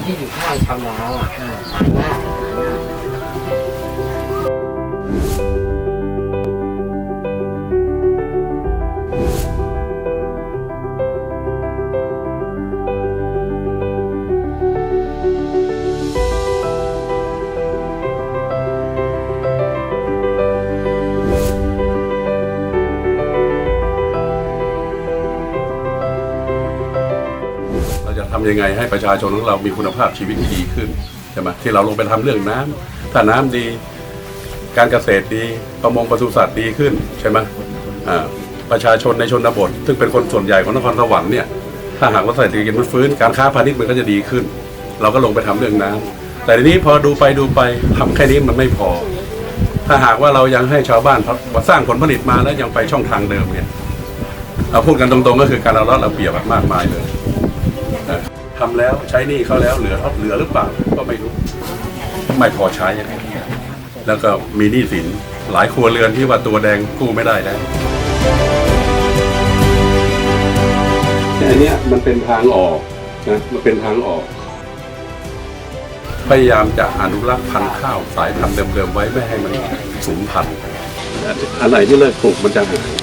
คนที่อยู่ข้างชาวนาอะหายาก ยังไงให้ประชาชนของเรามีคุณภาพชีวิตที่ดีขึ้นใช่ไหมที่เราลงไปทำเรื่องน้ำถ้าน้ำดีการเกษตรดีประมงปศุสัตว์ดีขึ้นใช่ไหมประชาชนในชนบท ซึ่งเป็นคนส่วนใหญ่ของนครสวรรค์เนี่ยถ้าหากว่าเศรษฐกิจมันฟื้นการค้าพาณิชย์มันก็จะดีขึ้น เราก็ลงไปทำเรื่องน้ำแต่ทีนี้พอดูไปดูไปทำแค่นี้มันไม่พอ ถ้าหากว่าเรายังให้ชาวบ้านสร้างผลผลิตมาแล้วยังไปช่องทางเดิมเนี่ยเอาพูดกันตรงๆก็คือการเอารัดเอาเปรียบมากมายเลย ทำแล้วใช้หนี้เขาแล้วเหลือเหลือหรือเปล่าก็ไม่รู้ไม่พอใช้แล้วก็มีหนี้สินหลายครัวเรือนที่ว่าตัวแดงกู้ไม่ได้แล้วอันเนี้ยมันเป็นทางออกนะมันเป็นทางออก พยายามจะอนุรักษ์พันธุ์ข้าวสายพันธุ์เดิมๆไว้ไม่ให้มันสูญพันธุ์อันไหนที่เลิกปลูกมันจะหาย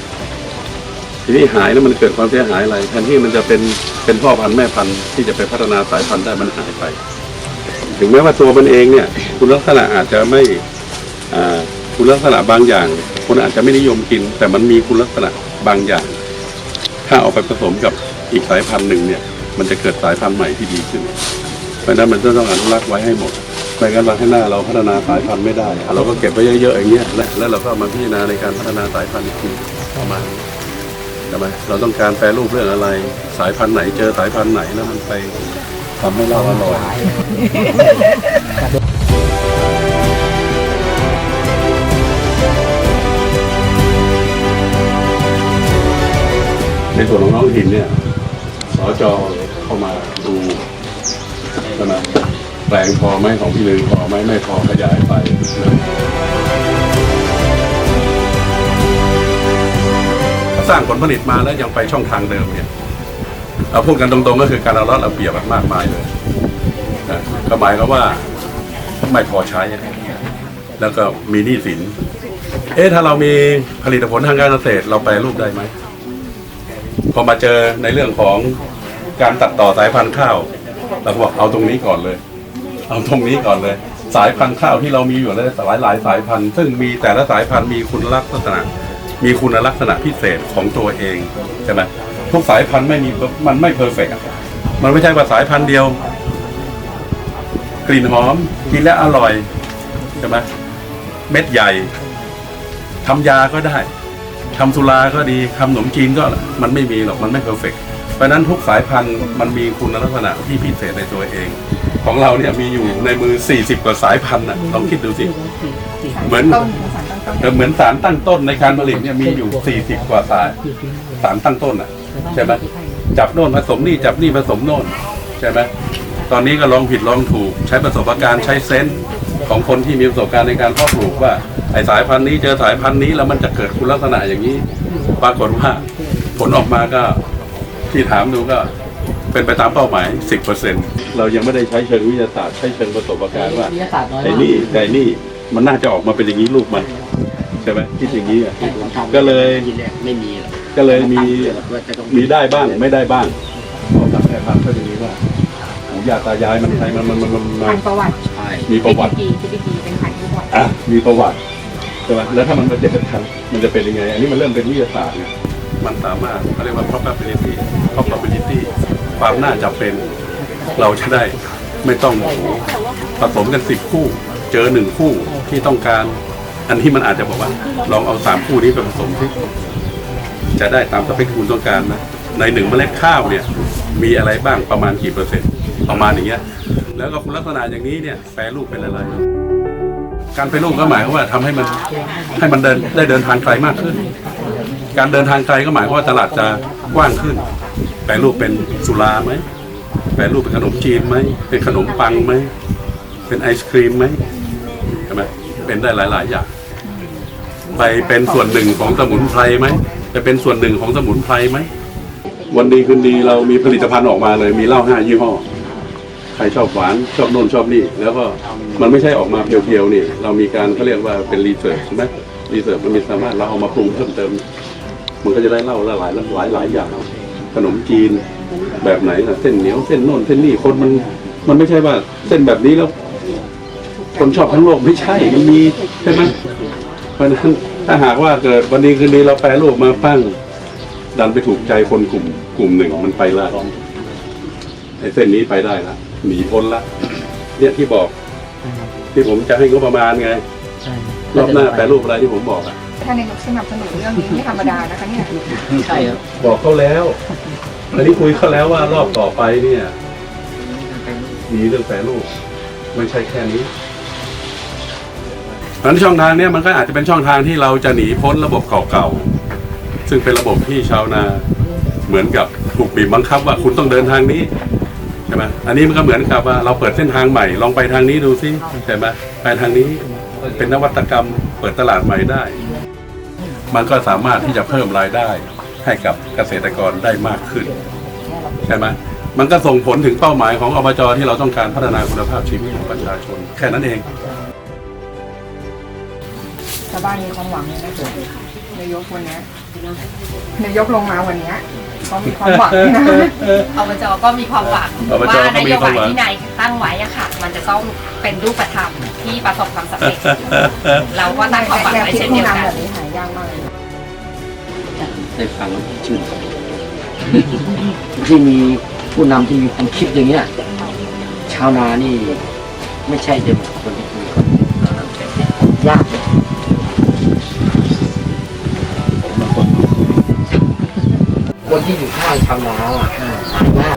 ทีนี้หายแล้วมันเกิดความเสียหายอะไรแทนที่มันจะเป็นเป็นพ่อพันธุ์แม่พันธุ์ที่จะไปพัฒนาสายพันธุ์ได้มันหายไป ถึงแม้ว่าตัวมันเองเนี่ยคุณลักษณะอาจจะไม่คุณลักษณะบางอย่าง คนอาจจะไม่นิยมกิน แต่มันมีคุณลักษณะบางอย่าง ถ้าเอาไปผสมกับอีกสายพันธุ์หนึ่งเนี่ย มันจะเกิดสายพันธุ์ใหม่ที่ดีขึ้นเพราะนั้นมันจะต้องอนุรักษ์ไว้ให้หมดไม่งั้นเราให้หน้าเราพัฒนาสายพันธุ์ไม่ได้เราก็เก็บไว้เยอะๆอย่างเงี้ยและแล้วเราก็มาพิจารณาในการพัฒนาสายพันธุ์อีกทีประมาณ ใช่ไหมเราต้องการแปรรูปเรื่องอะไร สายพันธุ์ไหนเจอสายพันธุ์ไหนแล้วมันไปทำให้เราอร่อยในส่วนของน้องถิ่นเนี่ยสจเข้ามาดูใช่ไหมแปลงพอไหมของพี่ลือพอไหมไม่พอขยายไป สร้างผลผลิตมาแล้วยังไปช่องทางเดิมเนี่ยเอาพูดกันตรงๆก็คือการเอารัดเอาเปรียบมากมายเลยก็หมายก็ว่าไม่พอใช้ แล้วก็มีหนี้สิน เอ๊ะถ้าเรามีผลิตผลทางการเกษตรเราแปรูปได้ไหม พอมาเจอในเรื่องของการตัดต่อสายพันธุ์ข้าว เราบอกเอาตรงนี้ก่อนเลย เอาตรงนี้ก่อนเลย สายพันธุ์ข้าวที่เรามีอยู่แล้วหลายหลายสายพันธุ์ ซึ่งมีแต่ละสายพันธุ์มีคุณลักษณะ มีคุณลักษณะพิเศษของตัวเองใช่ไหมทุกสายพันธุ์ไม่มีมันไม่เพอร์เฟกต์มันไม่ใช่ว่าสายพันธุ์เดียว กลิ่นหอมกินแล้วอร่อยใช่ไหมเม็ดใหญ่ทำยาก็ได้ทำสุราก็ดีทำขนมจีนก็มันไม่มีหรอกมันไม่เพอร์เฟกต์เพราะฉะนั้นทุกสายพันธุ์มันมีคุณลักษณะที่พิเศษในตัวเอง ของเราเนี่ยมีอยู่ในมือ 40 กว่าสายพันธุ์นะลองคิดดูสิเหมือน ต้นสารตั้งต้นเออเหมือนสารตั้งต้นในการผลิตเนี่ยมีอยู่ 40 กว่าสารสารตั้งต้นอะใช่ไหมจับโน่นผสมนี่จับนี่ผสมโน่นใช่ไหมตอนนี้ก็ลองผิดลองถูก ใช้ประสบการณ์ใช้เซนส์ของคนที่มีประสบการณ์ในการเพาะปลูกว่าไอสายพันธุ์นี้เจอสายพันธุ์นี้แล้วมันจะเกิดคุณลักษณะอย่างนี้ ปรากฏว่าผลออกมาก็ที่ถามดูก็เป็นไปตามเป้าหมาย 10%เรายังไม่ได้ใช้เชิงวิทยาศาสตร์ใช้เชิงประสบการณ์ว่าวิทยาศาสตร์น้อยไอ้มากนี่แต่ไอ้นี่มันน่าจะออกมาเป็นอย่างนี้ลูกมันใช่ไหมคิดอย่างนี้อะก็เลยไม่มีหรอกก็เลยมีว่าจะต้องมีได้บ้างไม่ได้บ้างพอตัดแค่พันก็อย่างนี้ว่าปู่ย่าตายายมันใช้มันมันมันมันมัพันนประวัติใช่มีประวัติทีพีทีเป็นพันประวัติอะมีประวัติใช่ไหมแล้วถ้ามันมาเจอกันมันจะเป็นยังไง อันนี้มันเริ่มเป็นวิทยาศาสตร์ไงมันสามารถเขาเรียกว่า probability probability ความน่าจะเป็นเราจะได้ไม่ต้องโอ้โหผสมกันสิบคู่ เจอหนึ่งคู่ที่ต้องการ อันที่มันอาจจะบอกว่า ลองเอาสามคู่นี้ไปผสมที่จะได้ตามสเปคที่คุณต้องการนะ ในหนึ่งเมล็ดข้าวเนี่ย มีอะไรบ้างประมาณกี่เปอร์เซ็นต์ประมาณอย่างเงี้ย แล้วก็คุณลักษณะอย่างนี้เนี่ยแปรรูปเป็นอะไร การแปรรูปก็หมายความว่าทำให้มันให้มันเดินได้เดินทางไกลมากขึ้น การเดินทางไกลก็หมายความว่าตลาดจะกว้างขึ้น แปรรูปเป็นสุราไหมแปรรูปเป็นขนมจีนไหมเป็นขนมปังไหมเป็นไอศครีมไหมใช่ไหมเป็นได้หลาย ๆ อย่าง ไปเป็นส่วนหนึ่งของสมุนไพรไหมจะเป็นส่วนหนึ่งของสมุนไพรไหมวันดีคืนดีเรามีผลิตภัณฑ์ออกมาเลยมีเหล้าห้ายี่ห้อใครชอบหวานชอบน่นชอบนี่ แล้วก็มันไม่ใช่ออกมาเพียวๆนี่ เรามีการเขาเรียกว่าเป็นรีเสิร์ชใช่ไหมรีเสิร์ชมันมีสามารถเราเอามาปรุงเพิ่มเติม มันก็จะได้เหล่าลหลายหลายหลายอย่างขนมจีนแบบไหนนะเส้นเหนียวเส้นน่นเส้นนี่คนมันมันไม่ใช่ว่าเส้นแบบนี้แล้ว คนชอบทั้งโลกไม่ใช่มันมีใช่ไหม เพราะฉะนั้นถ้าหากว่าเกิดวันนี้คืนนี้เราแปรรูปมาปั้งดันไปถูกใจคนกลุ่ม กลุ่มหนึ่งมันไปละไอ้เส้นนี้ไปได้ละหนีพ้นละเนี่ยที่บอก ที่ผมจะให้งบประมาณไงใช่รอบหน้าแปรรูปอะไรที่ผมบอกอะถ้าในสนับสนุนเรื่องนี้ไม่ธรรมดานะคะเนี่ยใช่ครับบอกเขาแล้วอันนี้คุยเขาแล้วว่ารอบต่อไปเนี่ย มีเรื่องแปรรูปไม่ใช่แค่นี้เพ ราะฉะนั้นช่องทางเนี้ยมันก็อาจจะเป็นช่องทางที่เราจะหนีพ้นระบบเก่าๆซึ่งเป็นระบบที่ชาวนาเหมือนกับถูกบีบบังคับว่าคุณต้องเดินทางนี้ใช่ไหมอันนี้มันก็เหมือนกับว่าเราเปิดเส้นทางใหม่ลองไปทางนี้ดูซิใช่ไหมไปทางนี้เป็นนวัตกรรมเปิดตลาดใหม่ได้ มันก็สามารถที่จะเพิ่มรายได้ให้กับเกษตรกรได้มากขึ้นใช่ไหมมันก็ส่งผลถึงเป้าหมายของอบจที่เราต้องการพัฒนาคุณภาพชีวิตของประชาชน แค่นั้นเองาวบ้านมีความหวังเลยนะคะนายกวันเนี้ยนายกลงมาวันเนี้ยเขามีความหวังนะอบจก็มีความหวังอบจว่าก็นมีโยความบายหวังที่นายตั้งไว้อะค่ะ มันจะต้องเป็นรูปธรรมที่ประสบความสำเร็จ เราก็ตั้งความหวังแนวไว้คิดเช่นผู้เดียวกันนำแบบนี้หายากมากเลยได้ฟังแล้วชื่นใจที่มีผู้นำที่มีความคิดอย่างเงี้ยชาวนานี่ไม่ใช่จะคนที่คุยคนยาก คนคนที่อยู่ข้างชาวนาอะหายาก